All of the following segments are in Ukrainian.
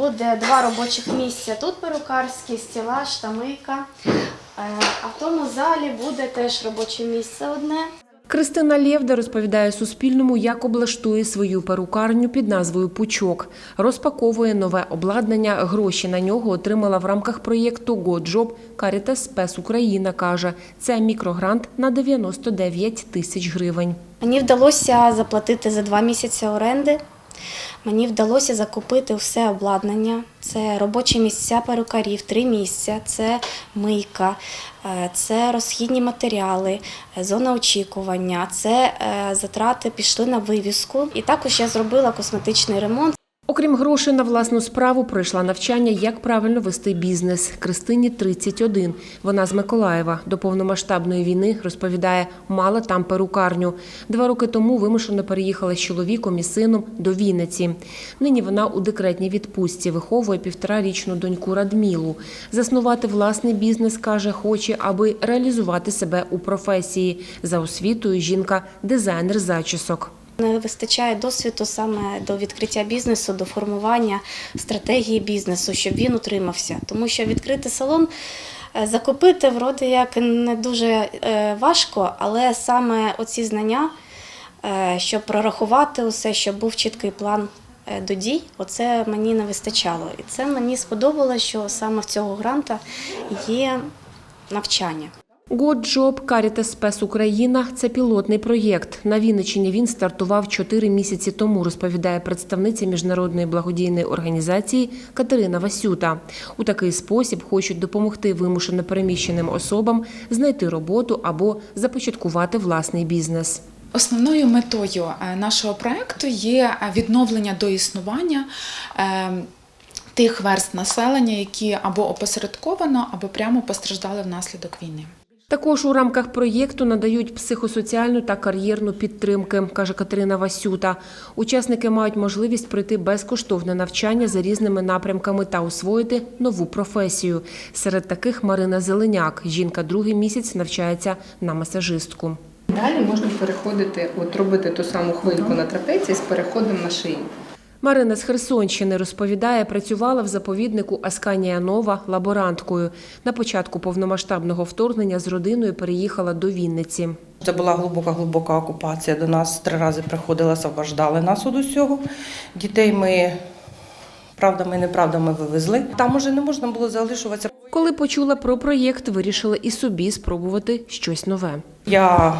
буде два робочих місця. Тут перукарський, стілаж та мийка. Е, А в тому залі буде теж робоче місце одне. Кристина Лєвда розповідає Суспільному, як облаштує свою перукарню під назвою Пучок. Розпаковує нове обладнання. Гроші на нього отримала в рамках проєкту «Годжоб» Caritas Спес Україна каже, це мікрогрант на 99 тисяч гривень. Мені вдалося заплатити за два місяці оренди. Мені вдалося закупити все обладнання. Це робочі місця перукарів, три місця, це мийка, е, це розхідні матеріали, е, зона очікування, це е, затрати пішли на вивіску. І також я зробила косметичний ремонт. Окрім грошей на власну справу, пройшла навчання, як правильно вести бізнес. Кристині 31. Вона з Миколаєва. До повномасштабної війни, розповідає, мала там перукарню. Два роки тому вимушено переїхала з чоловіком і сином до Вінниці. Нині вона у декретній відпустці виховує півторарічну доньку Радмілу. Заснувати власний бізнес, каже, хоче, аби реалізувати себе у професії. За освітою жінка – дизайнер зачісок. Не вистачає досвіду саме до відкриття бізнесу, до формування стратегії бізнесу, щоб він утримався. Тому що відкрити салон, е, закупити вроде як не дуже е, важко, але саме оці знання, е, щоб прорахувати усе, щоб був чіткий план до дій, оце мені не вистачало. І це мені сподобалося, що саме в цього гранта є навчання. Годжоб Caritas Спес Україна це пілотний проєкт. На Вінниччині він стартував чотири місяці тому, розповідає представниця міжнародної благодійної організації Катерина Васюта. У такий спосіб хочуть допомогти вимушено переміщеним особам знайти роботу або започаткувати власний бізнес. Основною метою е, нашого проекту є е, відновлення до існування е, тих верст населення, які або опосередковано, або прямо постраждали внаслідок війни. Також у рамках проєкту надають психосоціальну та кар'єрну підтримки, каже Катерина Васюта. Учасники мають можливість пройти безкоштовне навчання за різними напрямками та освоїти нову професію. Серед таких Марина Зеленяк. Жінка другий місяць навчається на масажистку. Далі можна переходити, от робити ту саму хвильку на трапеції з переходом на шию. Марина з Херсонщини розповідає, працювала в заповіднику Асканія Нова лаборанткою. На початку повномасштабного вторгнення з родиною переїхала до Вінниці. Це була глибока глибока окупація. До нас три рази приходили, освобождали нас від усього. Дітей ми правдами і неправдами вивезли. Там уже не можна було залишуватися. Коли почула про проєкт, вирішила і собі спробувати щось нове. Я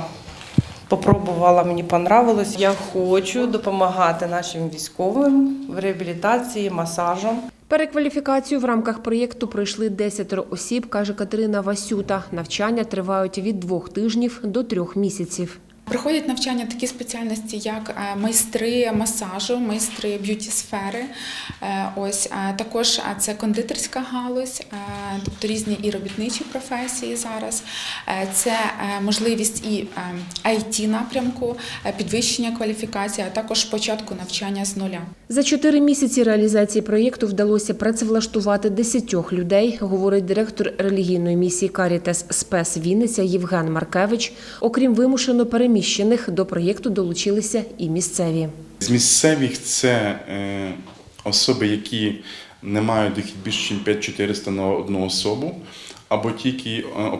попробувала, мені понравилось. Я хочу допомагати нашим військовим в реабілітації, масажем. Перекваліфікацію в рамках проєкту пройшли десятеро осіб, каже Катерина Васюта. Навчання тривають від двох тижнів до трьох місяців. Проходять навчання такі спеціальності, як е, майстри масажу, майстри б'юті сфери. Ось е, також е, це кондитерська галузь, е, тобто різні і робітничі професії зараз. Це можливість і it напрямку, підвищення кваліфікації, а також початку навчання з нуля. За чотири місяці реалізації проєкту вдалося працевлаштувати десятьох людей, говорить директор релігійної місії Карітес Спес Вінниця Євген Маркевич. Окрім вимушено переміщених, до проєкту долучилися і місцеві. З місцевих це е, особи, які не мають дохід більше, ніж 5400 на одну особу, або ті, які е,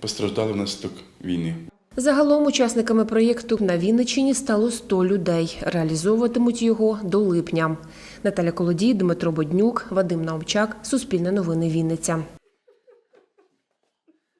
постраждали внаслідок війни. Загалом учасниками проєкту на Вінниччині стало 100 людей. Реалізовуватимуть його до липня. Наталя Колодій, Дмитро Боднюк, Вадим Наумчак, Суспільне новини Вінниця.